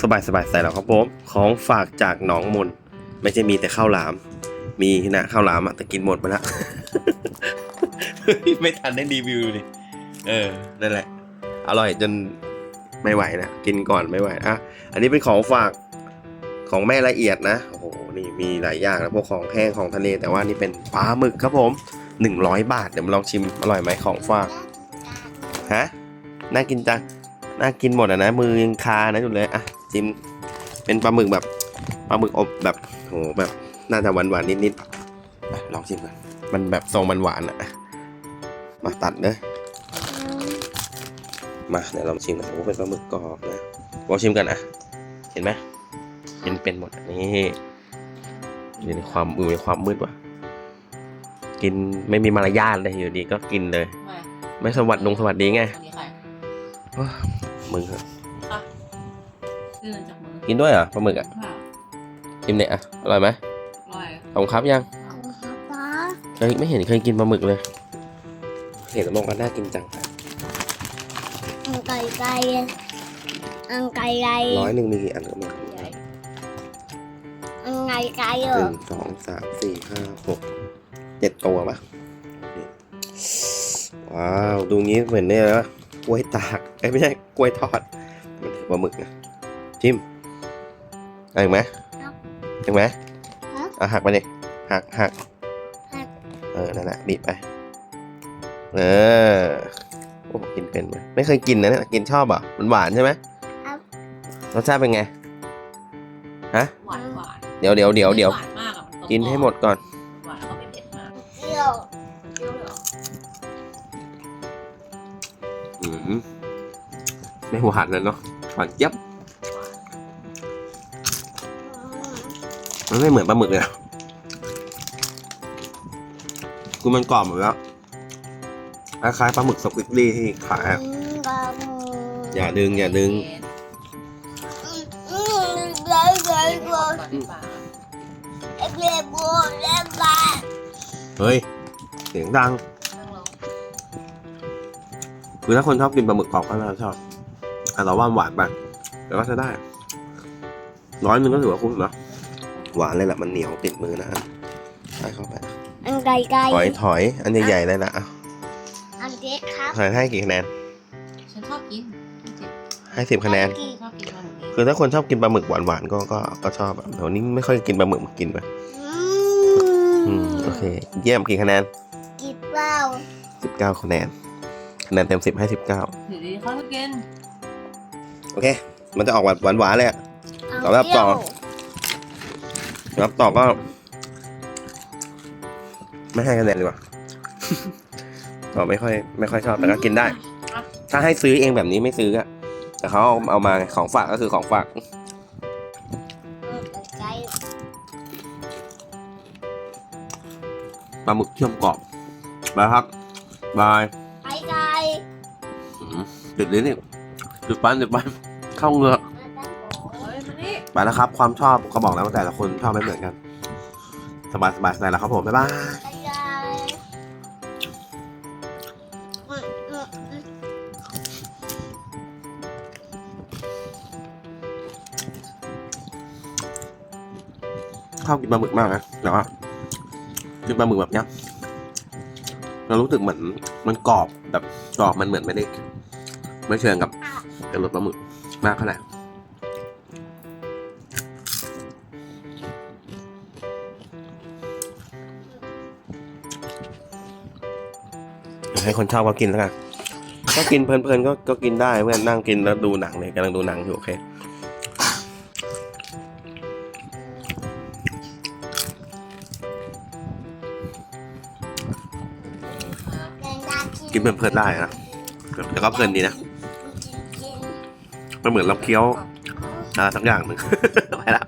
สบายสบายใส่แล้วครับผม ของฝากจากหนองมน ไม่ใช่มีแต่ข้าวหลาม มีนะข้าวหลามอะแต่กินหมดไปแล้วไม่ทันได้รีวิวเลยเออ นั่นแหละ อร่อยจนไม่ไหวนะ กินก่อนไม่ไหวอะอันนี้เป็นของฝากของแม่ละเอียดนะ โอ้โห นี่มีหลายอย่างนะพวกของแห้งของทะเล แต่ว่านี่เป็นปลาหมึกครับผม 100 บาท เดี๋ยวมาลองชิมอร่อยไหมของฝาก ฮะ น่ากินจัง น่ากินหมดอะนะ มือยังคานะอยู่เลย อะ ชิมเป็นปลาหมึกแบบปลาหมึกอบแบบโหแบบน่าจะหวานหวานๆนิดๆอะลองชิมก่อนมันแบบทรงมันหวานอะมาตัดเลยมาเดี๋ยวลองชิมกันโอ้เป็นปลาหมึกกรอบนะลองชิมกันอะ เห็นไหมเห็นเป็นหมดอะนี่อยู่ในความอยู่ในความมืดว่ะกินไม่มีมารยาทเลยอยู่ดีก็กินเลย ไม่ไม่สวัสดงสวัสดีไงอันนี้ใครว้ามึง เหรอค่ะซื้อจากมือกินด้วยเหรอปลาหมึกอะเปล่าชิมเนี่ยอะอร่อยไหมอร่อยขอบคุณครับยังป๊าเคยไม่เห็นเคยกินปลาหมึกเลยเห็นแล้วบอกว่าน่ากินจังอังไก่ไก่อังไก่ไก่ร้อยหนึ่งมีกี่อันก็มาใหญ่อังไก่ไก่หเหรอนึ่งสองสามสี่ห้าหกเจ็ดตัวปะว้าว ดูงี้เหมือนเนี่ยนะกล้วยตากเอ้ยไม่ใช่กล้วยทอดมันถือปลาหมึกนะ จิ้มเอาอีกไหมอีกไหมอะหักไปดิหักหักเออนั่นแหละบีบไปเออโอ้กินเป็นไหมไม่เคยกินนะเนี่ยกินชอบอะมันหวานใช่ไหมรสชาติเป็นไงฮะหวานหวานเดี๋ยวเดี๋ยวเดี๋ยวเดี๋ยวหวานมากอะมันกินให้หมดก่อนหวานแล้วก็ไม่เผ็ดมากเที่ยวเปรี้ยวเลยเหรออืมไม่หัวหันเลยเนาะหวานเจี๊ยับ มันไม่เหมือนปลาหมึกเลยอะคือมันกรอบหมดแล้วคล้ายๆปลาหมึกสควิกลี่ที่ขายอะกามูอย่าดึงอย่าดึงอืมได้ได้เผ็ดบัวก่อนดีกว่าเอ็กเลบัวเล่นบาเฮ้ย เสียงดังนั่งลงคือถ้าคนชอบกินปลาหมึกกรอบก็น่าจะชอบแต่เราว่าหวานไปแต่ก็ใช้ได้ ร้อยหนึ่งก็ถือว่าคุ้มนะ หวานเลยแหละมันเหนียวติดมือนะใส่เข้าไปอังไก่ไก่ถอยถอยอันใหญ่ๆเลยนะอะอันเด็กครับใส่ให้กี่คะแนนฉันชอบกินจริงให้สิบคะแนนๆชอบกินปลาหมึกนี้คือถ้าคนชอบกินปลาหมึกหวานๆก็ก็ก็ชอบอะแต่วันนี้ไม่ค่อยกินปลาหมึกมากินไปอือืมมโอเค เยี่ยมกี่คะแนนกินเปล่าสิบเก้าคะแนนคะแนนเต็มสิบให้สิบเก้าถือดีเขาก็กินโอเค มันจะออกหวานหวานๆเลยอะเาสำหรับต่อเที่ยวค รับต่อก็ไม่ให้คะแนนดีกว่าต่อไม่ค่อย ไม่ค่อยชอบแต่ก็กินได้ ถ้าให้ซื้อเองแบบนี้ไม่ซื้ออะแต่เขาเอาเอามาไงของฝากก็คือของฝากอังไก่ปลาหมึกเชื่อมกรอบไปครับบายไก่ไก่อืมติดลิ้นนี่ติดปันติดปันเข้าเหงือกเฮ้ยมานี่ ไปแล้วครับ ความชอบก็บอกแล้วว่าแต่ละคนชอบไม่เหมือนกัน สบายสบายใส่แล้วครับผมบ๊ายบายชอบกินปลาหมึกมากนะแต่ว่ากินปลาหมึกแบบเนี้ยเรารู้สึกเหมือนมันกรอบแบบกรอบมันเหมือนไม่ได้ไม่เชิงกับกับรสปลาหมึกมากเท่าไให้คนชอบก็กินแล้วกันก็กินเพลินๆก็ก็กินได้เพื่อนนั่งกินแล้วดูหนังเนี่ยกำลังดูหนังอยู่โอเคกินเพลินๆได้นะแต่ก็เพลินดีนะมันเหมือนเราเคี้ยวอะไรสักอย่างหนึ่งไปละ